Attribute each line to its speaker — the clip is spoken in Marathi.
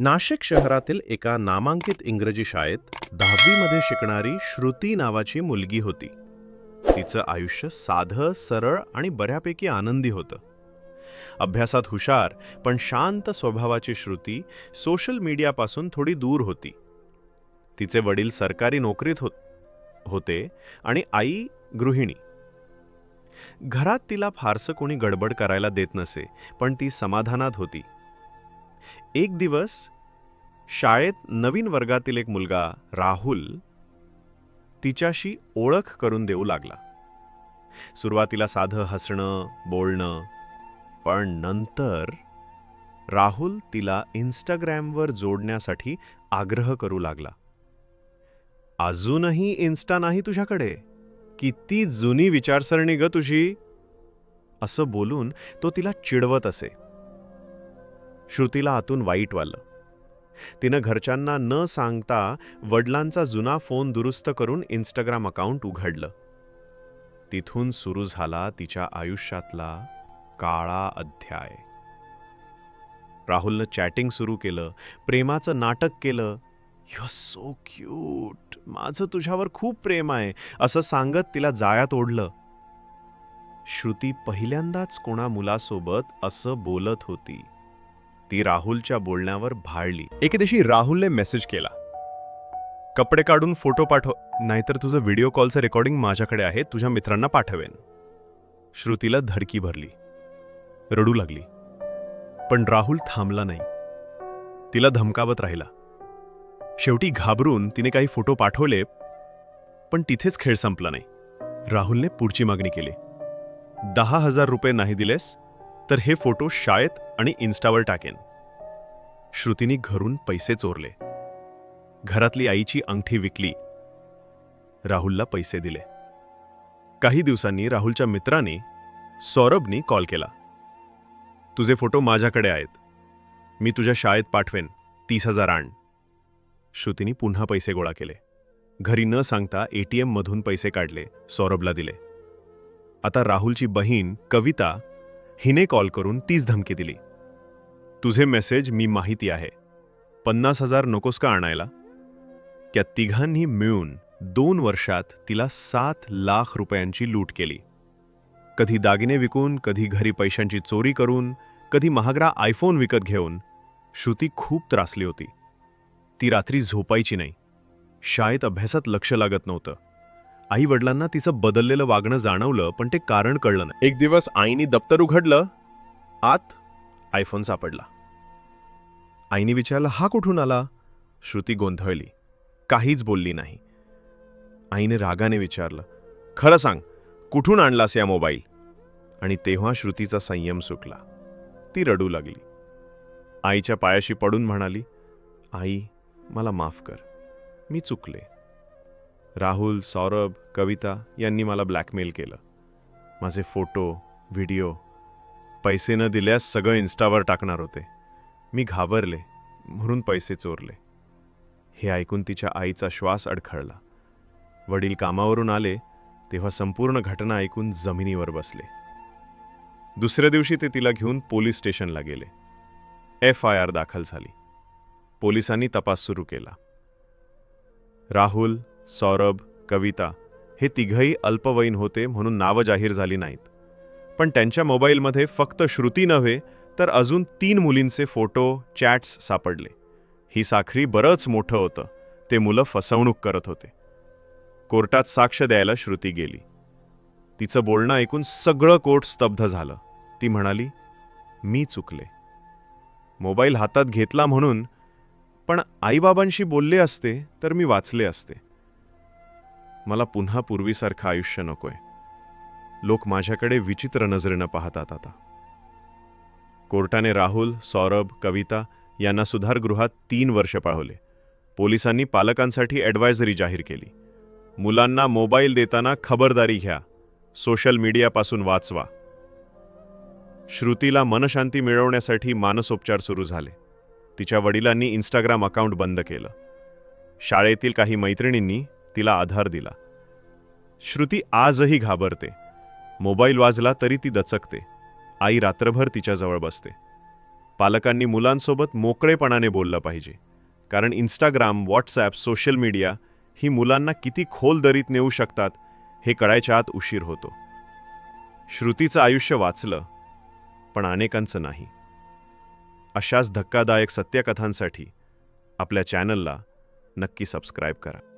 Speaker 1: नाशिक शहरातील एका नामांकित इंग्रजी शाळेत दहावीमध्ये शिकणारी श्रुती नावाची मुलगी होती. तिचं आयुष्य साधं सरळ आणि बऱ्यापैकी आनंदी होतं. अभ्यासात हुशार पण शांत स्वभावाची श्रुती सोशल मीडियापासून थोडी दूर होती. तिचे वडील सरकारी नोकरीत होत होते आणि आई गृहिणी. घरात तिला फारसं कोणी गडबड करायला देत नसे पण ती समाधानात होती. एक दिवस शाळेत नवीन वर्गातील एक मुलगा राहुल तिच्याशी ओळख करून देऊ लागला. सुरुवातीला साधं हसणं बोलणं पण नंतर राहुल तिला इन्स्टाग्रॅमवर जोडण्यासाठी आग्रह करू लागला. अजूनही इन्स्टा नाही तुझ्याकडे? किती जुनी विचारसरणी ग तुझी? असं बोलून तो तिला चिडवत असे. श्रुतीला आतून वाईट वालं. तिनं घरच्यांना न सांगता वडिलांचा जुना फोन दुरुस्त करून इंस्टाग्राम अकाउंट उघडलं. तिथून सुरू झाला तिच्या आयुष्यातला काळा अध्याय. राहुलनं चॅटिंग सुरू केलं प्रेमाचं नाटक केलं. You so cute. माझं तुझ्यावर खूप प्रेम आहे असं सांगत तिला जाळ्यात ओढलं. श्रुती पहिल्यांदाच कोणा मुलासोबत असं बोलत होती. ती राहुलच्या बोलण्यावर भाळली. एके दिवशी राहुलने मेसेज केला. कपडे काढून फोटो पाठव नाहीतर तुझं व्हिडिओ कॉलचं रेकॉर्डिंग माझ्याकडे आहे तुझ्या मित्रांना पाठवेन. श्रुतीला धडकी भरली. रडू लागली. पण राहुल थांबला नाही. तिला धमकावत राहिला. शेवटी घाबरून तिने काही फोटो पाठवले पण तिथेच खेळ संपला नाही. राहुलने पुढची मागणी केली. दहा हजार रुपये नाही दिलेस तर हे फोटो शाळेत आणि इन्स्टावर टाकेन. श्रुतीने घरून पैसे चोरले. घरातली आईची अंगठी विकली. राहुलला पैसे दिले. काही दिवसांनी राहुलच्या मित्राने सौरभनी कॉल केला. तुझे फोटो माझ्याकडे आहेत. मी तुझ्या शाळेत पाठवेन. तीस हजार आण. श्रुतीने पुन्हा पैसे गोळा केले. घरी न सांगता एटीएम मधून पैसे काढले सौरभला दिले. आता राहुलची बहीण कविता हिने कॉल करून तीच धमकी दिली. तुझे मेसेज मी माहिती आहे. पन्नास हजार नकोस का आणायला? त्या तिघांनी मिळून दोन वर्षात तिला सात लाख रुपयांची लूट केली. कधी दागिने विकून कधी घरी पैशांची चोरी करून कधी महागडा आयफोन विकत घेऊन श्रुती खूप त्रासली होती. ती रात्री झोपायची नाही. शाळेत अभ्यासात लक्ष लागत नव्हतं. आई वडिलांना तिचं बदललेलं वागणं जाणवलं पण ते कारण कळलं नाही. एक दिवस आईनी दप्तर उघडलं आत आयफोन सापडला. आईने विचारलं हा कुठून आला? श्रुती गोंधळली. काहीच बोलली नाही. आईने रागाने विचारलं खरं सांग कुठून आणलास या मोबाईल? आणि तेव्हा श्रुतीचा संयम सुटला. ती रडू लागली. आईच्या पायाशी पडून म्हणाली आई मला माफ कर. मी चुकले. राहुल सौरभ कविता यांनी मला ब्लॅकमेल केलं. माझे फोटो व्हिडिओ पैसे न दिल्यास सगळं इन्स्टावर टाकणार होते. मी घाबरले म्हणून पैसे चोरले. हे ऐकून तिच्या आईचा श्वास अडखळला. वडील कामावरून आले तेव्हा संपूर्ण घटना ऐकून जमिनीवर बसले. दुसऱ्या दिवशी ते तिला घेऊन पोलीस स्टेशनला गेले. एफ आय आर दाखल झाली. पोलिसांनी तपास सुरू केला. राहुल सौरभ कविता हे तिघही अल्पवयीन होते म्हणून नावं जाहीर झाली नाहीत. पण त्यांच्या मोबाईलमध्ये फक्त श्रुती नव्हे तर अजून तीन मुलींचे फोटो चॅट्स सापडले. ही साखरी बरंच मोठं होतं. ते मुलं फसवणूक करत होते. कोर्टात साक्ष द्यायला श्रुती गेली. तिचं बोलणं ऐकून सगळं कोर्ट स्तब्ध झालं. ती म्हणाली मी चुकले. मोबाईल हातात घेतला म्हणून पण आईबाबांशी बोलले असते तर मी वाचले असते. मला पुन्हा पूर्वीसारखं आयुष्य नकोय. लोक माझ्याकडे विचित्र नजरेनं पाहतात आता. कोर्टाने राहुल सौरभ कविता यांना सुधारगृहात तीन वर्ष पाळवले. पोलिसांनी पालकांसाठी ॲडवायझरी जाहीर केली. मुलांना मोबाईल देताना खबरदारी घ्या. सोशल मीडियापासून वाचवा. श्रुतीला मनशांती मिळवण्यासाठी मानसोपचार सुरू झाले. तिच्या वडिलांनी इंस्टाग्राम अकाउंट बंद केलं. शाळेतील काही मैत्रिणींनी तिला आधार दिला. श्रुती आजही घाबरते. मोबाईल वाजला तरी ती दचकते. आई रात्रभर तिच्याजवळ बसते. पालकांनी मुलांसोबत मोकळेपणाने बोललं पाहिजे. कारण इंस्टाग्राम व्हॉट्सॲप सोशल मीडिया ही मुलांना किती खोल दरीत नेऊ शकतात हे कळायच्या आत उशीर होतो. श्रुतीचं आयुष्य वाचलं पण अनेकांचं नाही. अशाच धक्कादायक सत्यकथांसाठी आपल्या चॅनलला नक्की सबस्क्राईब करा.